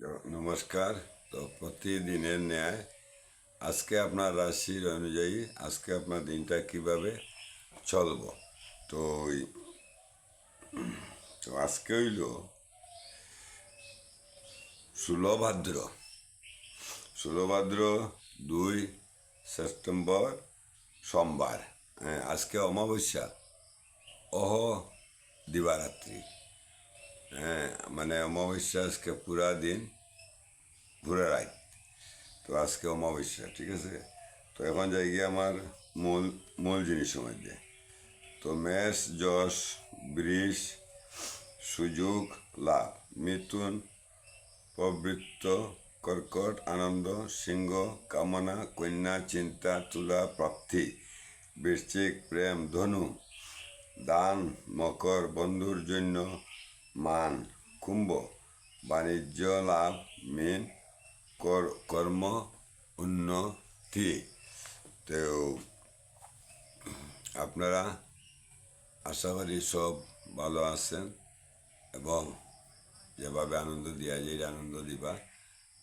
নমস্কার। তো প্রতিদিনের ন্যায় আজকে আপনার রাশির অনুযায়ী আজকে আপনার দিনটা কীভাবে চলব? তো তো আজকে হইল ষোলো ভাদ্র ষোলো ভাদ্র দুই সেপ্টেম্বর সোমবার। হ্যাঁ, আজকে অমাবস্যা। অহ দিবারাত্রি। হ্যাঁ মানে অমাবস্যা আজকে পুরা দিন পুরা রাত। তো আজকে অমাবস্যা, ঠিক আছে? তো এখন যাই গিয়ে আমার মূল মূল জিনিসের মধ্যে। তো মেষ, যশ, বৃষ, সুযোগ, লাভ, মিথুন, প্রবৃত্ত, কর্কট, আনন্দ, সিংহ, কামনা, কন্যা, চিন্তা, তুলা, প্রাপ্তি, বৃশ্চিক, প্রেম, ধনু, দান, মকর, বন্ধুর জন্য মান, কুম্ভ, বাণিজ্য লাভ, মেন, কর- কর্ম, উন্নতি। তো আপনারা আশা করি সব ভালো আছেন এবং যেভাবে আনন্দ দেওয়া যায়, আনন্দ দিবা।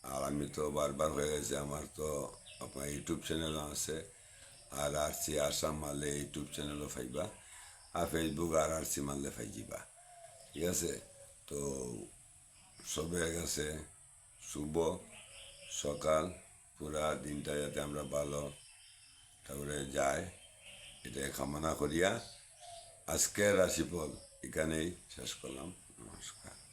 আর আমি তো বারবার হয়ে গেছে, আমার তো আপনার ইউটিউব চ্যানেলও আছে। আর আর সি আসাম মারলে ইউটিউব চ্যানেলও পাইবা। আর ফেসবুক আর আর সি মারলে পাই যাবা ঠিক আছে? তো সবে গেছে। শুভ সকাল। পুরা দিনটা যাতে আমরা ভালো তারপরে যাই এটা কামনা করিয়া আজকের রাশিফল এখানেই শেষ করলাম। নমস্কার।